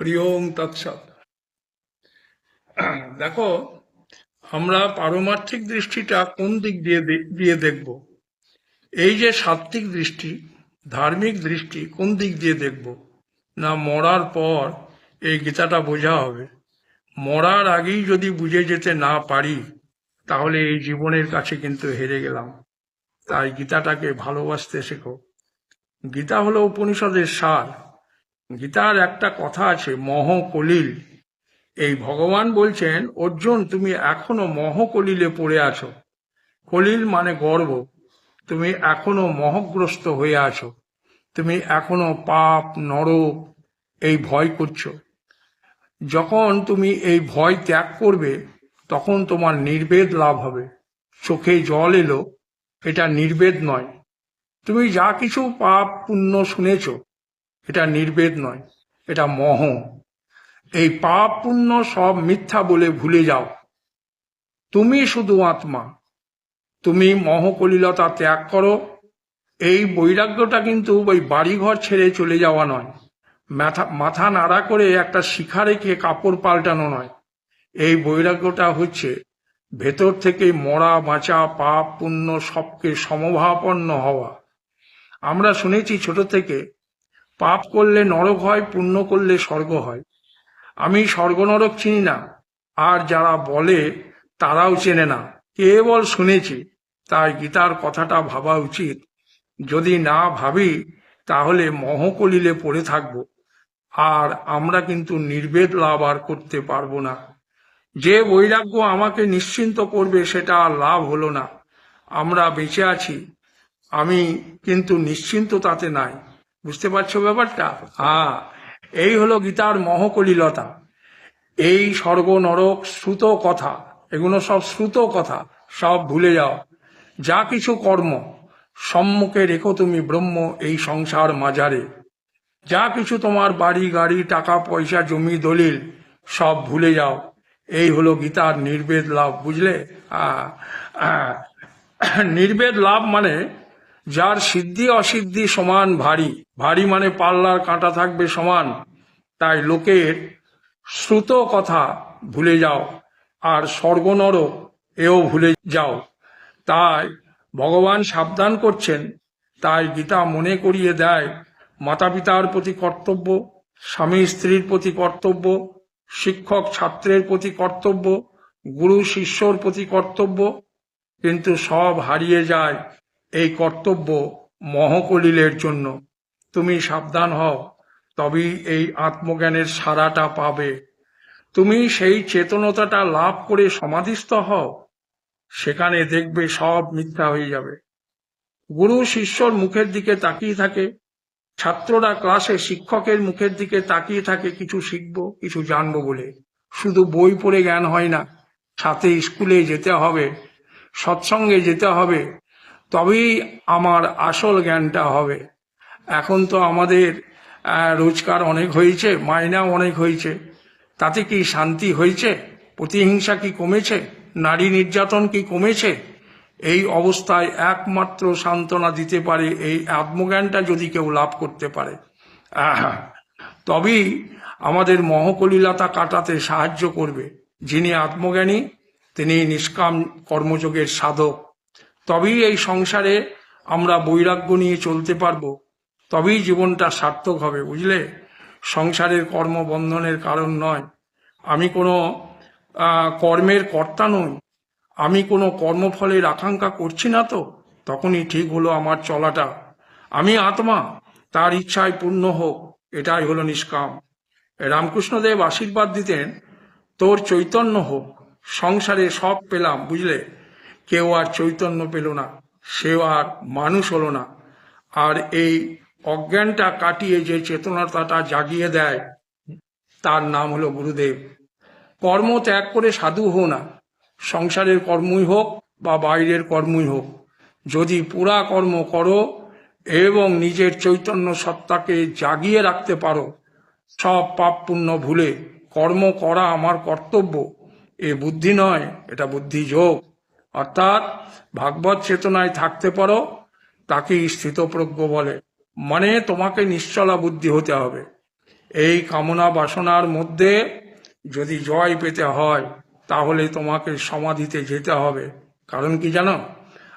হরি ওম তৎসৎ। দেখো, আমরা পারমার্থিক দৃষ্টিটা কোন দিক দিয়ে দিয়ে দেখব? এই যে সাত্ত্বিক দৃষ্টি, ধার্মিক দৃষ্টি, কোন দিক দিয়ে দেখব? না, মরার পর এই গীতাটা বোঝা হবে। মরার আগেই যদি বুঝে যেতে না পারি, তাহলে এই জীবনের কাছে কিন্তু হেরে গেলাম। তাই গীতাটাকে ভালোবাসতে শেখো। গীতা হলো উপনিষদের সার। গীতার একটা কথা আছে, মহ কলিল। এই ভগবান বলছেন, অর্জুন, তুমি এখনও মহ কলিলে পড়ে আছো। কলিল মানে গর্ব। তুমি এখনও মহগ্রস্ত হয়ে আছো। তুমি এখনও পাপ নরক এই ভয় করছ। যখন তুমি এই ভয় ত্যাগ করবে, তখন তোমার নির্বেদ লাভ হবে। চোখে জল এলো, এটা নির্বেদ নয়। তুমি যা কিছু পাপ পুণ্য শুনেছ এটা নির্বেদ নয়, এটা মহ এই পাপ পুণ্য সব মিথ্যা বলে ভুলে যাও। তুমি শুধু আত্মা, তুমি মহকলিলতা ত্যাগ করো। এই বৈরাগ্যটা কিন্তু ওই বাড়িঘর ছেড়ে চলে যাওয়া নয়। মাথা মাথা নাড়া করে একটা শিখা রেখে কাপড় পাল্টানো নয়। এই বৈরাগ্যটা হচ্ছে ভেতর থেকে মরা, বাঁচা পাপ পুণ্য সবকে সমভাপন্ন হওয়া। আমরা শুনেছি ছোট থেকে পাপ করলে নরক হয়, পুণ্য করলে স্বর্গ হয়। আমি স্বর্গ নরক চিনি না, আর যারা বলে তারাও চেনে না। কেবল শুনেছি, তাই গীতার কথাটা ভাবা উচিত। যদি না ভাবি, তাহলে মহকলিলে পড়ে থাকব, আর আমরা কিন্তু নির্বেদ লাভ আর করতে পারব না। যে বৈরাগ্য আমাকে নিশ্চিন্ত করবে, সেটা আর লাভ হলো না। আমরা বেঁচে আছি, আমি কিন্তু নিশ্চিন্ত তাতে নাই। বুঝতে পারছ ব্যাপারটা? হ্যাঁ এই হলো গীতার মহকলিলতা। এই স্বর্গ, নরক, শ্রুত কথা, এগুলো সব শ্রুত কথা, সব ভুলে যাও। যা কিছু কর্ম, সম্মুখে রেখো তুমি ব্রহ্ম এই সংসার মাজারে যা কিছু তোমার বাড়ি, গাড়ি, টাকা, পয়সা, জমি, দলিল, সব ভুলে যাও। এই হলো গীতার নির্বেদ লাভ, বুঝলে? নির্বেদ লাভ মানে যার সিদ্ধি অসিদ্ধি সমান ভারী। ভারী মানে পাল্লার কাঁটা থাকবে সমান। তাই লোকের শ্রুত কথা ভুলে যাও, আর স্বর্গনর এও ভুলে যাও। তাই ভগবান সাবধান করছেন। তাই গীতা মনে করিয়ে দেয় মাতা পিতার প্রতি কর্তব্য, স্বামী স্ত্রীর প্রতি কর্তব্য, শিক্ষক ছাত্রের প্রতি কর্তব্য, গুরু শিষ্যর প্রতি কর্তব্য, কিন্তু সব হারিয়ে যায় এই কর্তব্য মহকলিলের জন্য। তুমি সাবধান হও, তবেই এই আত্মজ্ঞানের সারাটা পাবে। তুমি সেই চেতনতাটা লাভ করে সমাধিস্থ হও, সেখানে দেখবে সব মিথ্যা হয়ে যাবে। গুরু শিষ্যর মুখের দিকে তাকিয়ে থাকে, ছাত্ররা ক্লাসে শিক্ষকের মুখের দিকে তাকিয়ে থাকে, কিছু শিখব, কিছু জানব বলে। শুধু বই পড়ে জ্ঞান হয় না, সাথে স্কুলে যেতে হবে, সৎসঙ্গে যেতে হবে তবেই আমার আসল জ্ঞানটা হবে। এখন তো আমাদের রোজগার অনেক হয়েছে মাইনা অনেক হয়েছে। তাতে কি শান্তি হয়েছে? প্রতিহিংসা কি কমেছে? নারী নির্যাতন কি কমেছে? এই অবস্থায় একমাত্র সান্ত্বনা দিতে পারে এই আত্মজ্ঞানটা যদি কেউ লাভ করতে পারে। তবেই আমাদের মহকলিলতা কাটাতে সাহায্য করবে। যিনি আত্মজ্ঞানী, তিনি নিষ্কাম কর্মযোগের সাধক। তবেই এই সংসারে আমরা বৈরাগ্য নিয়ে চলতে পারব, তবেই জীবনটা সার্থক হবে, বুঝলে? সংসারের কর্ম বন্ধনের কারণ নয়। আমি কোনো কর্মের কর্তা নই। আমি কোনো কর্মফলের আকাঙ্ক্ষা করছি না তো, তখনই ঠিক হলো আমার চলাটা। আমি আত্মা, তার ইচ্ছায় পূর্ণ হোক, এটাই হলো নিষ্কাম। রামকৃষ্ণদেব আশীর্বাদ দিতেন, তোর চৈতন্য হোক, সংসারে সব পেলাম, বুঝলে? কেউ আর চৈতন্য পেল না, সেও আর মানুষ হলো না। আর এই অজ্ঞানটা কাটিয়ে যে চেতনতাটা জাগিয়ে দেয়, তার নাম হলো গুরুদেব। কর্ম ত্যাগ করে সাধু হো না, সংসারের কর্মই হোক বা বাইরের কর্মই হোক। যদি পুরা কর্ম করো এবং নিজের চৈতন্য সত্তাকে জাগিয়ে রাখতে পারো, সব পাপ পুণ্য ভুলে কর্ম করা আমার কর্তব্য। এ বুদ্ধি নয়, এটা বুদ্ধি যোগ। অর্থাৎ ভাগবত চেতনায় থাকতে পারো, তাকেই স্থিতপ্রজ্ঞ বলে। মানে তোমাকে নিশ্চলা বুদ্ধি হতে হবে। এই কামনা বাসনার মধ্যে যদি জয় পেতে হয়, তাহলে তোমাকে সমাধিতে যেতে হবে। কারণ কি জানো?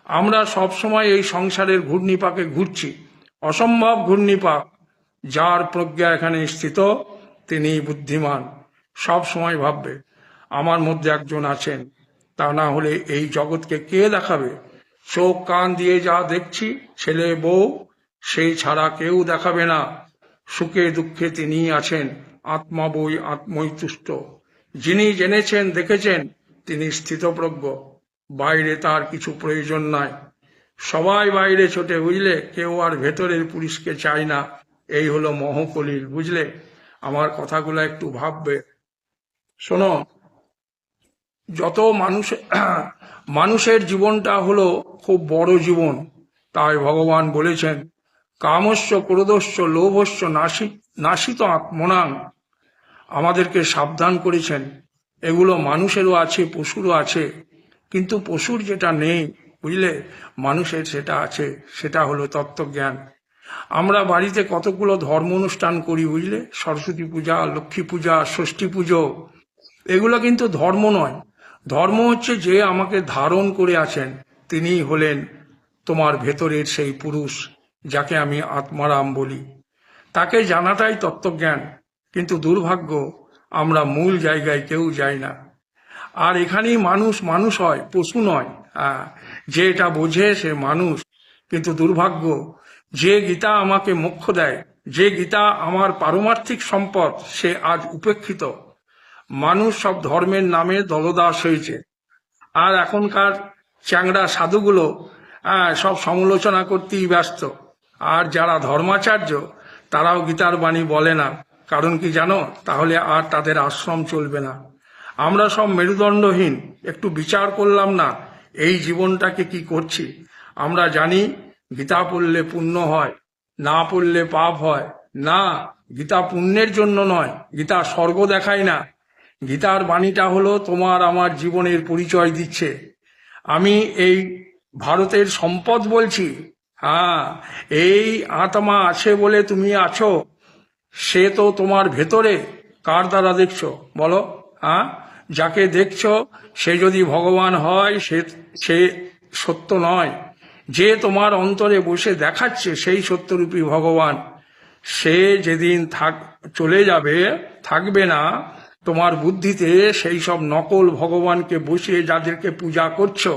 আমরা সব সময় এই সংসারের ঘূর্ণিপাকে ঘুরছি। অসম্ভব ঘূর্ণিপাক, যার প্রজ্ঞা এখানে স্থিত তিনি বুদ্ধিমান। সব সময় ভাববে, আমার মধ্যে একজন আছেন। তা না হলে এই জগৎকে কে দেখাবে? চোখ কান দিয়ে যা দেখছি, ছেলে বউ, সেই ছাড়া কেউ দেখাবে না। সুখে দুঃখে তিনি আছেন আত্মা বই আত্মই তুষ্ট যিনি জেনেছেন, দেখেছেন, তিনি স্থিতপ্রজ্ঞ। বাইরে তার কিছু প্রয়োজন নাই। সবাই বাইরে ছোটে বুঝলে, কেউ আর ভেতরের পুলিশকে চায় না। এই হলো মহকলির বুঝলে? আমার কথাগুলো একটু ভাববে। শোনো যত মানুষ, মানুষের জীবনটা হলো খুব বড় জীবন, তাই ভগবান বলেছেন, কামস্য ক্রোধস্য লোভস্য নাসি নাসিত আত্মনাং আমাদেরকে সাবধান করেছেন। এগুলো মানুষেরও আছে, পশুরও আছে, কিন্তু পশুর যেটা নেই, বুঝলে? মানুষের সেটা আছে, সেটা হলো তত্ত্বজ্ঞান। আমরা বাড়িতে কতগুলো ধর্ম অনুষ্ঠান করি, বুঝলে? সরস্বতী পূজা, লক্ষ্মী পূজা, ষষ্ঠী পুজো, এগুলো কিন্তু ধর্ম নয়। ধর্ম হচ্ছে যে আমাকে ধারণ করে আছেন, তিনিই হলেন তোমার ভেতরের সেই পুরুষ যাকে আমি আত্মারাম বলি। তাকে জানাটাই তত্ত্বজ্ঞান, কিন্তু দুর্ভাগ্য, আমরা মূল জায়গায় কেউ যাই না। আর এখানেই মানুষ মানুষ হয়, পশু নয়। যে এটা বোঝে সে মানুষ, কিন্তু দুর্ভাগ্য, যে গীতা আমাকে মোক্ষ দেয়, যে গীতা আমার পারমার্থিক সম্পদ, সে আজ উপেক্ষিত। মানুষ সব ধর্মের নামে দলদাস হয়েছে। আর এখনকার চ্যাংড়া সাধুগুলো সব সমালোচনা করতেই ব্যস্ত। আর যারা ধর্মাচার্য, তারাও গীতার বাণী বলে না। কারণ কি জানো? তাহলে আর তাদের আশ্রম চলবে না। আমরা সব মেরুদণ্ডহীন, একটু বিচার করলাম না, এই জীবনটাকে কি করছি? আমরা জানি গীতা পড়লে পুণ্য হয়, না পড়লে পাপ হয়। না, গীতা পুণ্যের জন্য নয়, গীতা স্বর্গ দেখায় না। গীতার বাণীটা হলো, তোমার আমার জীবনের পরিচয় দিচ্ছে। আমি এই ভারতের সম্পদ বলছি হ্যাঁ এই আত্মা আছে বলে তুমি আছো, সে তো তোমার ভেতরে, কার দ্বারা দেখছ? বলো হ্যাঁ যাকে দেখছ, সে যদি ভগবান হয়, সে সে সত্য নয়। যে তোমার অন্তরে বসে দেখাচ্ছে, সেই সত্যরূপী ভগবান। সে যেদিন থাক, চলে যাবে, থাকবে না তোমার বুদ্ধিতে সেই সব নকল ভগবানকে বসিয়ে যাদেরকে পূজা করছ,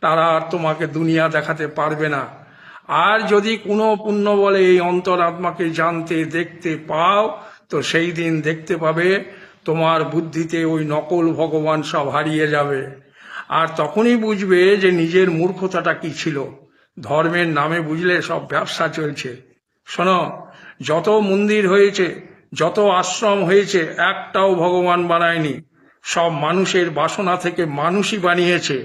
তারা আর তোমাকে দুনিয়া দেখাতে পারবে না। আর যদি কোনো পুণ্য বলে এই অন্তরাত্মাকে জানতে, দেখতে পাও, তো সেই দিন দেখতে পাবে তোমার বুদ্ধিতে ওই নকল ভগবান সব হারিয়ে যাবে। আর তখনই বুঝবে যে নিজের মূর্খতাটা কি ছিল। ধর্মের নামে বুঝলে সব ব্যবসা চলছে। শোনো, যত মন্দির হয়েছে যত আশ্রম হয়েছে, একটাও ভগবান বানায়নি। সব মানুষের বাসনা থেকে মানুষই বানিয়েছে।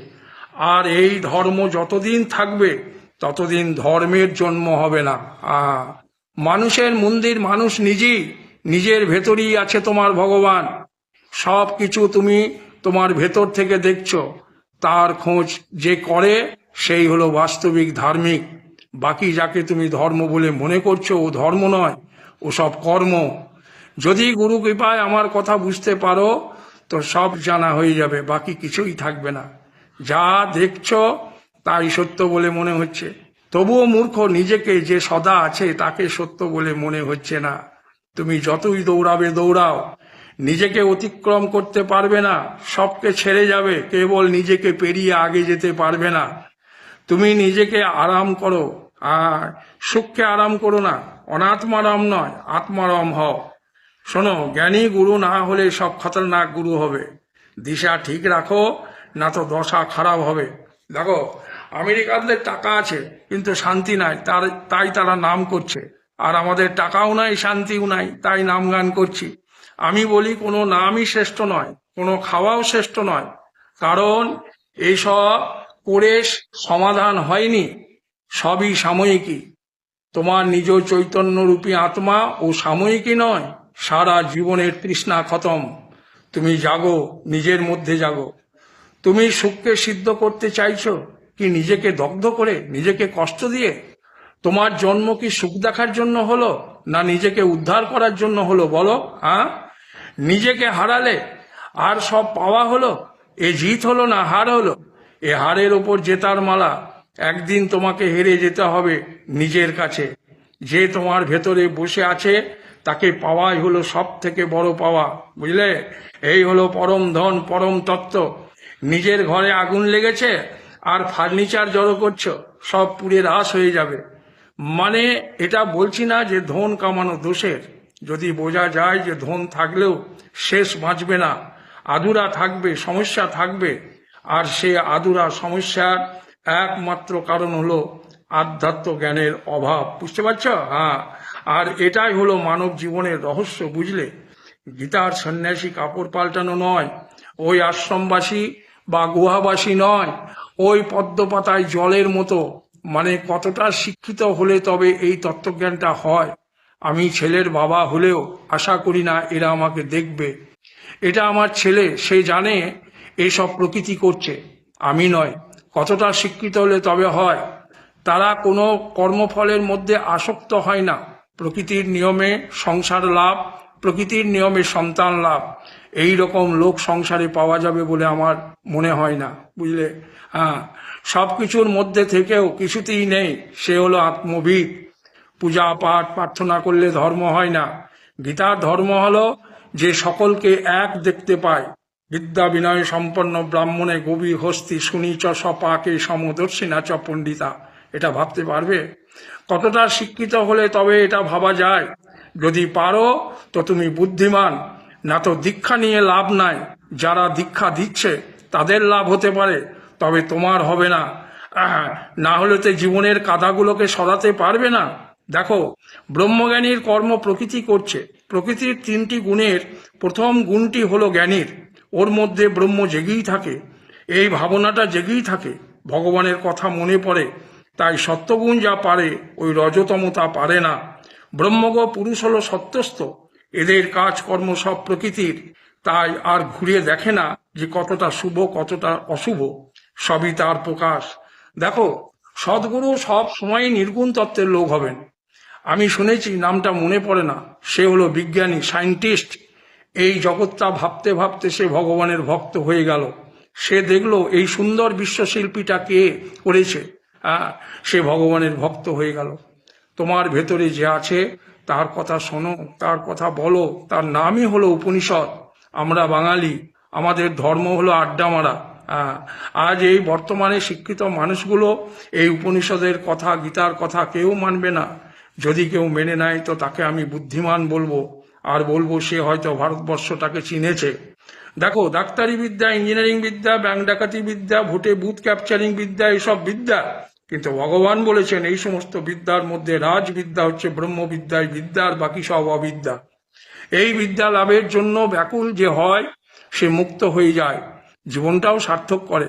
আর এই ধর্ম যতদিন থাকবে, ততদিন ধর্মের জন্ম হবে না। মানুষের মন্দির মানুষ নিজেই, নিজের ভেতরেই আছে তোমার ভগবান। সব কিছু তুমি তোমার ভেতর থেকে দেখছ। তার খোঁজ যে করে, সেই হলো বাস্তবিক ধার্মিক। বাকি যাকে তুমি ধর্ম বলে মনে করছ, ও ধর্ম নয়, ও সব কর্ম। যদি গুরু কৃপায় আমার কথা বুঝতে পারো, তো সব জানা হয়ে যাবে, বাকি কিছুই থাকবে না। যা দেখছ তাই সত্য বলে মনে হচ্ছে। তবুও মূর্খ নিজেকে যে সদা আছে, তাকে সত্য বলে মনে হচ্ছে না। তুমি যতই দৌড়াবে, দৌড়াও। নিজেকে অতিক্রম করতে পারবে না, সবকে ছেড়ে যাবে, কেবল নিজেকে পেরিয়ে আগে যেতে পারবে না। তুমি নিজেকে আরাম করো, আর সুখকে আরাম করো না, অনাত্মারাম নয়, আত্মারাম হও। শোনো, জ্ঞানী গুরু না হলে সব খতরনাক গুরু হবে। দিশা ঠিক রাখো না তো দশা খারাপ হবে। দেখো, আমেরিকানদের টাকা আছে, কিন্তু শান্তি নাই, তার, তাই তারা নাম করছে। আর আমাদের টাকাও নাই, শান্তিও নাই, তাই নাম গান করছি। আমি বলি, কোনো নামই শ্রেষ্ঠ নয়, কোনো খাওয়াও শ্রেষ্ঠ নয়। কারণ এইসব করে সমাধান হয়নি, সবই সাময়িকী। তোমার নিজ চৈতন্যরূপী আত্মা ও সাময়িকী নয়। সারা জীবনের তৃষ্ণা খতম। তুমি জাগো, নিজের মধ্যে জাগো। তুমি সুখকে সিদ্ধ করতে চাইছো কি নিজেকে দগ্ধ করে, নিজেকে কষ্ট দিয়ে? তোমার জন্ম কি সুখ দেখার জন্য হলো, না নিজেকে উদ্ধার করার জন্য হলো বলো হ্যাঁ? নিজেকে হারালে আর সব পাওয়া হলো, এ জিত হলো না হার হলো? এ হারের ওপর জেতার মালা, একদিন তোমাকে হেরে যেতে হবে নিজের কাছে। যে তোমার ভেতরে বসে আছে তাকে পাওয়াই হলো সব থেকে বড় পাওয়া, বুঝলে? এই হলো পরম ধন, পরম তত্ত্ব। নিজের ঘরে আগুন লেগেছে আর ফার্নিচার জড়ো করছ, সব পুড়ে রাস হয়ে যাবে। মানে এটা বলছি না যে ধন কামানো দোষের। যদি বোঝা যায় যে ধন থাকলেও শেষ বাঁচবে না। আদুরা থাকবে, সমস্যা থাকবে। আর সে আদুরা সমস্যার একমাত্র কারণ হলো আধ্যাত্ম জ্ঞানের অভাব। বুঝতে পারছ? হ্যাঁ। আর এটাই হলো মানব জীবনের রহস্য, বুঝলে? গীতার সন্ন্যাসী কাপড় পাল্টানো নয়, ওই আশ্রমবাসী বা গুহাবাসী নয়, ওই পদ্মপাতায় জলের মতো। মানে কতটা শিক্ষিত হলে তবে এই তত্ত্বজ্ঞানটা হয়? আমি ছেলের বাবা হলেও আশা করি না এরা আমাকে দেখবে। এটা আমার ছেলে, সে জানে এসব প্রকৃতি করছে। আমি নয়, কতটা শিক্ষিত হলে তবে হয়? তারা কোনো কর্মফলের মধ্যে আসক্ত হয় না। প্রকৃতির নিয়মে সংসার লাভ, প্রকৃতির নিয়মে সন্তান লাভ। এই রকম লোক সংসারে পাওয়া যাবে বলে আমার মনে হয় না, বুঝলে? হ্যাঁ সব কিছুর মধ্যে থেকেও কিছুতেই নেই, সে হলো আত্মবিদ। পূজা পাঠ প্রার্থনা করলে ধর্ম হয় না। গীতার ধর্ম হলো যে সকলকে এক দেখতে পায়। বিদ্যা বিনয় সম্পন্ন ব্রাহ্মণে গভী হস্তি চ সপাকে সমদর্শিনা চ পণ্ডিতা। এটা ভাবতে পারবে? কতটা শিক্ষিত হলে তবে এটা ভাবা যায়। যদি পারো, তো তুমি বুদ্ধিমান। না তো দীক্ষা নিয়ে লাভ নাই। যারা দীক্ষা দিচ্ছে, তাদের লাভ হতে পারে, তবে তোমার হবে না। না হলে তো জীবনের কাদাগুলোকে সরাতে পারবে না। দেখো, ব্রহ্মজ্ঞানীর কর্ম প্রকৃতি করছে। প্রকৃতির তিনটি গুণের প্রথম গুণটি হলো জ্ঞানীর। ওর মধ্যে ব্রহ্ম জেগেই থাকে। এই ভাবনাটা জেগেই থাকে। ভগবানের কথা মনে পড়ে। তাই সত্যগুণ যা পারে, ওই রজতম তা পারে না। ব্রহ্মগ পুরুষ হলো সত্যস্থ, এদের কাজকর্ম সব প্রকৃতির। তাই আর ঘুরিয়ে দেখে না যে কতটা শুভ, কতটা অশুভ, সবই তার প্রকাশ। দেখো, সদ্গুরু সব সময় নির্গুণ তত্ত্বের লোক হবেন। আমি শুনেছি, নামটা মনে পড়ে না। সে হলো বিজ্ঞানী সায়েন্টিস্ট এই জগৎটা ভাবতে ভাবতে সে ভগবানের ভক্ত হয়ে গেল। সে দেখল, এই সুন্দর বিশ্বশিল্পীটা কে করেছে? হ্যাঁ সে ভগবানের ভক্ত হয়ে গেল। তোমার ভেতরে যে আছে তার কথা শোনো তার কথা বলো। তার নামই হলো উপনিষদ। আমরা বাঙালি আমাদের ধর্ম হলো আড্ডা মারা। হ্যাঁ, আজ এই বর্তমানে শিক্ষিত মানুষগুলো এই উপনিষদের কথা গীতার কথা কেউ মানবে না। যদি কেউ মেনে নেয় তো তাকে আমি বুদ্ধিমান বলব। আর বলব সে হয়তো ভারতবর্ষটাকে চিনেছে। দেখো ডাক্তারি বিদ্যা ইঞ্জিনিয়ারিং বিদ্যা ব্যাংক ডাকাতি বিদ্যা ভোটে বুথ ক্যাপচারিং বিদ্যা এসব বিদ্যা কিন্তু ভগবান বলেছেন, এই সমস্ত বিদ্যার মধ্যে রাজবিদ্যা হচ্ছে ব্রহ্মবিদ্যায় বিদ্যা আর বাকি সব অবিদ্যা। এই বিদ্যা লাভের জন্য ব্যাকুল যে হয়, সে মুক্ত হয়ে যায়। জীবনটাও সার্থক করে।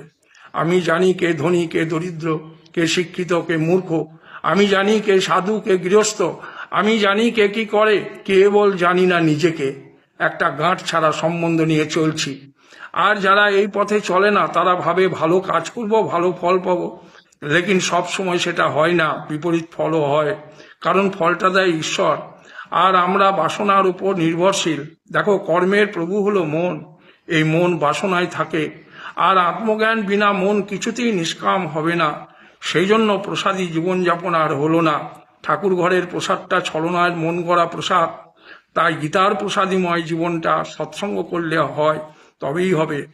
আমি জানি কে ধনী, কে দরিদ্র, কে শিক্ষিত, কে মূর্খ। আমি জানি কে সাধু, কে গৃহস্থ। আমি জানি কে কি করে, কেবল জানি না নিজেকে। একটা গাঁট ছাড়া সম্বন্ধ নিয়ে চলছি। আর যারা এই পথে চলে না, তারা ভাবে, ভালো কাজ করব, ভালো ফল পাবো। লেকিন সব সময় সেটা হয় না, বিপরীত ফলও হয়। কারণ ফলটা দেয় ঈশ্বর। আর আমরা বাসনার উপর নির্ভরশীল। দেখো, কর্মের প্রভু হলো মন। এই মন বাসনায় থাকে। আর আত্মজ্ঞান বিনা মন কিছুতেই নিষ্কাম হবে না। সেই জন্য প্রসাদী জীবনযাপন আর হলো না। ঠাকুর ঘরের প্রসাদটা ছলনায় মন গড়া প্রসাদ। তাই গীতার প্রসাদীময় জীবনটা সৎসঙ্গ করলে হয়, তবেই হবে।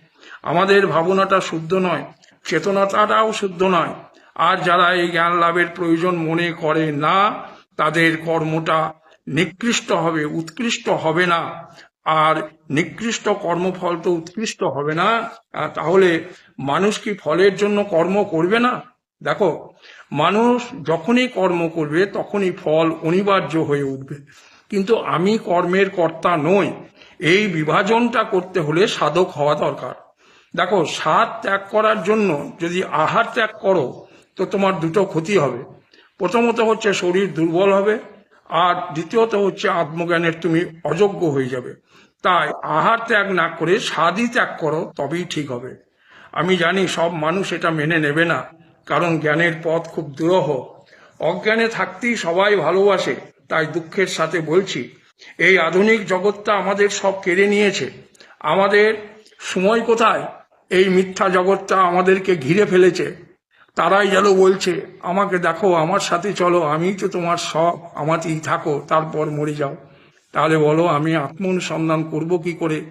আমাদের ভাবনাটা শুদ্ধ নয়, চেতনাটাও শুদ্ধ নয়। আর যারা এই জ্ঞান লাভের প্রয়োজন মনে করে না, তাদের কর্মটা নিকৃষ্ট হবে, উৎকৃষ্ট হবে না। আর নিকৃষ্ট কর্মফল তো উৎকৃষ্ট হবে না। তাহলে মানুষ কি ফলের জন্য কর্ম করবে না? দেখো, মানুষ যখনই কর্ম করবে, তখনই ফল অনিবার্য হয়ে উঠবে। কিন্তু আমি কর্মের কর্তা নই। এই বিভাজনটা করতে হলে সাধক হওয়া দরকার। দেখো স্বাদ ত্যাগ করার জন্য যদি আহার ত্যাগ করো তো তোমার দুটো ক্ষতি হবে। প্রথমত হচ্ছে শরীর দুর্বল হবে, আর দ্বিতীয়ত হচ্ছে আত্মজ্ঞানের তুমি অযোগ্য হয়ে যাবে। তাই আহার ত্যাগ না করে স্বাদই ত্যাগ করো, তবেই ঠিক হবে। আমি জানি সব মানুষ এটা মেনে নেবে না, কারণ জ্ঞানের পথ খুব দুরহ। অজ্ঞানে থাকতেই সবাই ভালোবাসে, তাই দুঃখের সাথে বলছি, এই আধুনিক জগৎটা আমাদের সব কেড়ে নিয়েছে। আমাদের সময় কোথায়? এই মিথ্যা জগৎটা আমাদেরকে ঘিরে ফেলেছে। তারাই যেন বলছে, আমাকে দেখো, আমার সাথে চলো আমি তো তোমার সব, আমাতেই থাকো, তারপর মরে যাও। তাহলে বলো, আমি আত্মনুসন্ধান করব কি করে?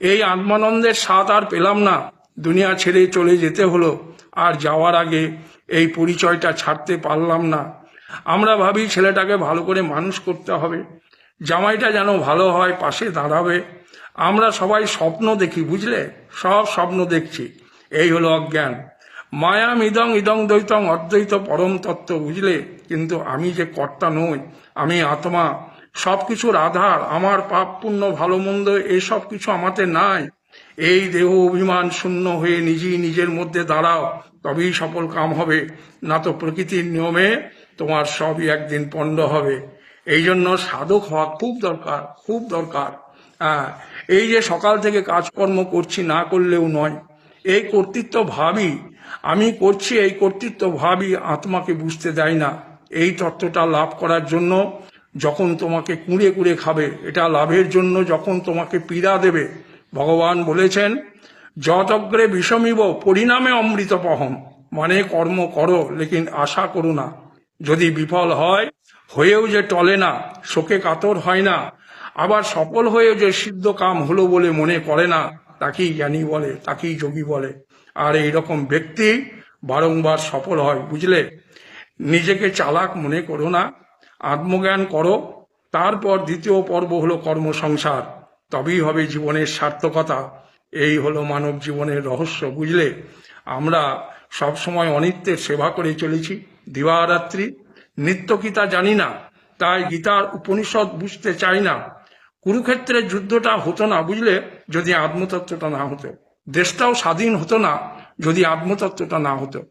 এই আত্মানন্দের স্বাদ আর পেলাম না। দুনিয়া ছেড়ে চলে যেতে হলো, আর যাওয়ার আগে এই পরিচয়টা ছাড়তে পারলাম না। আমরা ভাবি, ছেলেটাকে ভালো করে মানুষ করতে হবে। জামাইটা যেন ভালো হয়, পাশে দাঁড়াবে। আমরা সবাই স্বপ্ন দেখি, বুঝলে? সব স্বপ্ন দেখছি। এই হলো অজ্ঞান। মায়া ইদং ইদং দ্বৈতং অদ্বৈত পরম তত্ত্ব বুঝলে, কিন্তু আমি যে কর্তা নই, আমি আত্মা। সব কিছুর আধার আমার পাপ পুণ্য ভালো মন্দ, এসব কিছু আমাদের নাই। এই দেহ অভিমান শূন্য হয়ে নিজেই নিজের মধ্যে দাঁড়াও, তবেই সফল কাম হবে। না তো প্রকৃতির নিয়মে তোমার সবই একদিন পণ্ড হবে। এই জন্য সাধক হওয়া খুব দরকার খুব দরকার। হ্যাঁ এই যে সকাল থেকে কাজকর্ম করছি, না করলেও নয়। এই কর্তৃত্ব ভাবি, আমি করছি এই কর্তৃত্ব ভাবি, আত্মাকে বুঝতে দেয় না। এই তত্ত্বটা লাভ করার জন্য যখন তোমাকে কুঁড়ে কুঁড়ে খাবে, এটা লাভের জন্য যখন তোমাকে পীড়া দেবে, ভগবান বলেছেন যতগ্রে বিষমিব, পরিণামে অমৃতপহম। মানে কর্ম করো, লেকিন আশা করো না। যদি বিফল হয়, হয়েও যে টলে না, শোকে কাতর হয় না, আবার সফল হয়েও যে সিদ্ধ কাম হলো বলে মনে করে না তাকেই জ্ঞানী বলে, তাকেই যোগী বলে। আর এইরকম ব্যক্তি বারংবার সফল হয়, বুঝলে? নিজেকে চালাক মনে করো না, আত্মজ্ঞান করো। তারপর দ্বিতীয় পর্ব হলো কর্মসংসার। তবেই হবে জীবনের সার্থকতা। এই হলো মানব জীবনের রহস্য, বুঝলে? আমরা সব সময় অনিত্যের সেবা করে চলেছি। দিবারাত্রি। নিত্য কি তা জানি না, তাই গীতার উপনিষদ বুঝতে চাই না। কুরুক্ষেত্রের যুদ্ধটা হতো না বুঝলে? যদি আত্মতত্ত্বটা না হতো। দেশটাও স্বাধীন হতো না যদি আত্মতত্ত্বটা না হতো।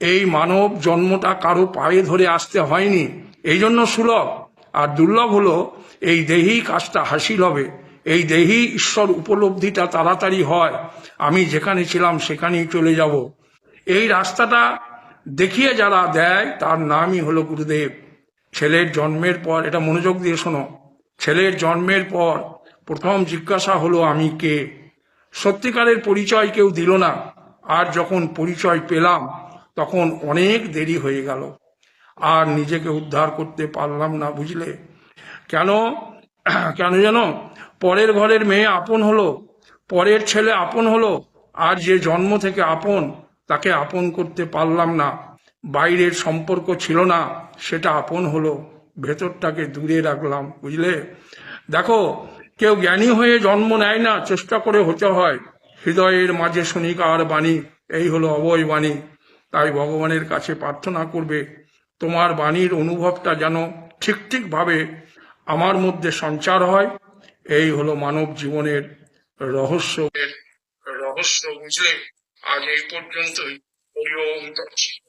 এই মানব জন্মটা কারও পায়ে ধরে আসতে হয়নি। এই জন্য সুলভ। আর দুর্লভ হলো, এই দেহি কাজটা হাসিল হবে। এই দেহি ঈশ্বর উপলব্ধিটা তাড়াতাড়ি হয়। আমি যেখানে ছিলাম সেখানেই চলে যাব। এই রাস্তাটা দেখিয়ে যারা দেয়, তার নামই হলো গুরুদেব। ছেলের জন্মের পর, এটা মনোযোগ দিয়ে শোনো। ছেলের জন্মের পর প্রথম জিজ্ঞাসা হলো, আমি কে? সত্যিকারের পরিচয় কেউ দিল না। আর যখন পরিচয় পেলাম, তখন অনেক দেরি হয়ে গেল। আর নিজেকে উদ্ধার করতে পারলাম না, বুঝলে? কেন? কেন যেন পরের ঘরের মেয়ে আপন হলো, পরের ছেলে আপন হলো, আর যে জন্ম থেকে আপন, তাকে আপন করতে পারলাম না। বাইরের সম্পর্ক ছিল না, সেটা আপন হলো। ভেতরটাকে দূরে রাখলাম, বুঝলে? দেখো, কেউ জ্ঞানী হয়ে জন্ম নেয় না, চেষ্টা করে হতে হয়। হৃদয়ের মাঝে শনিকার বাণী, এই হলো অবয় বাণী। তাই ভগবানের কাছে প্রার্থনা করবে, তোমার বাণীর অনুভবটা যেন ঠিক ঠিকভাবে আমার মধ্যে সঞ্চার হয়, এই হলো মানব জীবনের রহস্য। রহস্য বুঝলে, আজ এই পর্যন্তই। হরি ওম তৎসৎ।